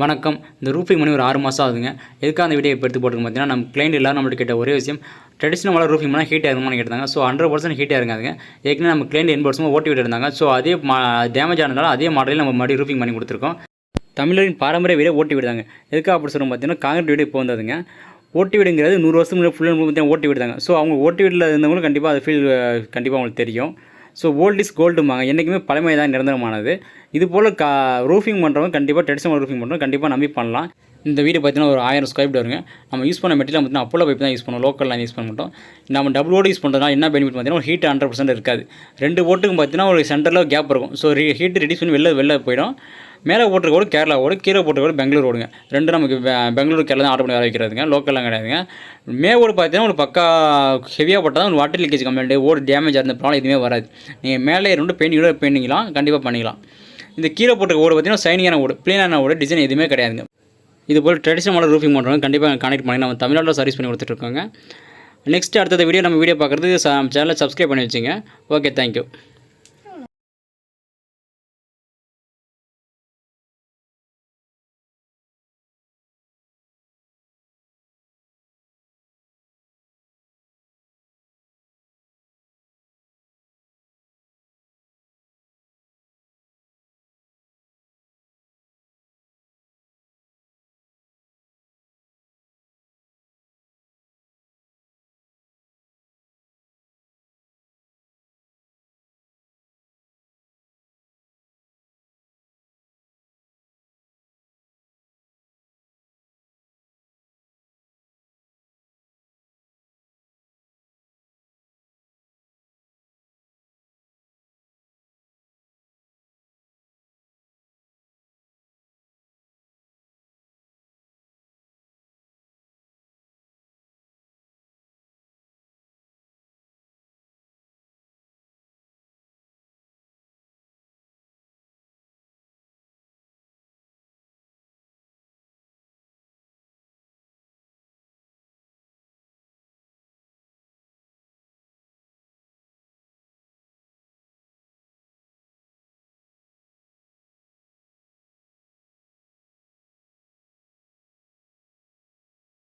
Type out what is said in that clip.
வணக்கம். இந்த ரூஃபிங் பண்ணி ஒரு ஆறு மாதம் ஆகுதுங்க. எதுக்காக அந்த வீடியோ இப்போ எடுத்து போட்டுருக்கு பார்த்தீங்கன்னா நம்ம கிளைண்ட் எல்லாரும் நம்மள்ட்ட கேட்ட ஒரே விஷயம் ட்ரெடிஷ்னல் ரூஃபிங் பண்ணால் ஹீட் ஆகுமான்னு கேட்டாங்க ஸோ ஹண்ட்ரட் பர்சன்ட் ஹீட் ஆகுங்க ஏற்கனவே நம்ம கிளைண்ட் என் வருஷமாக ஓட்டி விட்டு இருந்தாங்க. ஸோ அதே டேமேஜ் ஆனதால அதே மாடலில் நம்ம மறுபடியும் ரூஃபிங் பண்ணி கொடுத்துருக்கோம். தமிழரின் பாரம்பரிய வீடை ஓட்டி விடுதாங்க. எதுக்காக அப்படி சொல்லுவோம் பார்த்தீங்கன்னா காங்கிரீட் வீடு இப்போ வந்ததுங்க. ஓட்டி வீடுங்கிறது நூறு வருஷம் ஃபுல் அண்ட் ஃபுல் ஓட்டி விடுதாங்க. ஸோ அவங்க ஓட்டி வீட்டில் இருந்தவங்களும் கண்டிப்பாக அது ஃபீல் கண்டிப்பாக அவங்களுக்கு தெரியும். ஸோ ஓல்ட் இஸ் கோல்டுமாங்க என்றைக்குமே பழமை தான் நிரந்தரமானது. இது போல் கா ரூஃபிங் பண்ணுறவங்க கண்டிப்பாக ட்ரெடிஷனல் ரூஃபிங் பண்ணுறவங்க கண்டிப்பாக நம்பி பண்ணலாம். இந்த வீடு பார்த்தீங்கன்னா ஒரு ஆயிரம் ஸ்கொயர் ஃபீட் வருங்க. நம்ம யூஸ் பண்ண மெட்டீரியல் பார்த்தீங்கன்னா அப்போலோ பைப் தான் யூஸ் பண்ணுவோம். லோக்கலில் யூஸ் பண்ண மாட்டோம். நம்ம டபுள் ஓடு யூஸ் பண்ணுறதுனால என்ன பெனிஃபிட் பார்த்தீங்கன்னா ஒரு ஹீட் ஹண்ட்ரட் பர்சன்ட் இருக்காது. ரெண்டு ஓட்டுக்கும் பார்த்தீங்கன்னா ஒரு சென்டரில் கேப் இருக்கும். ஸோ ஹீட் ரெடியூஸ் பண்ணி வெளில வெளில போயிடும். மேலே போட்டிருக்க ஓடு கேரளா ஓடு கீழே போட்டிருக்க ஓடு பெங்களூர் ஓடுங்க ரெண்டு நமக்கு பெங்களூர் கேரளா தான் ஆர்டர் பண்ணி வர வைக்கிறதுங்க. லோக்கல்லாம் கிடையாதுங்க. மே ஓடு பார்த்தீங்கன்னா ஒரு பக்கா ஹெவியாக போட்டால் தான் ஒரு வாட்டர் லீக்கேஜ் கம்ப்ளைண்ட் ஓடு டேமேஜ் இருந்த ப்ராப்ளம் எதுவுமே வராது. நீங்கள் மேலே ரெண்டு பெயிண்டிங்கோட பெயிண்டிங்லாம் கண்டிப்பாக பண்ணிக்கலாம். இந்த கீழே போட்டிருக்க ஓடு பார்த்தீங்கன்னா சைனிங்கான ஓடு ப்ளீனான ஓடு டிசைன் எதுவுமே கிடையாதுங்க. இது போல் ட்ரெடிஷனல் ரூஃபிங் பண்ணுறவங்க கண்டிப்பாக கனெக்ட் பண்ணி நம்ம தமிழ்நாட்டில் சர்வீஸ் பண்ணி கொடுத்துட்ருக்கோங்க. நெக்ஸ்ட் அடுத்த வீடியோ நம்ம வீடியோ பார்க்குறது சேனலை சப்ஸ்கிரைப் பண்ணி வச்சுங்க. Okay thank you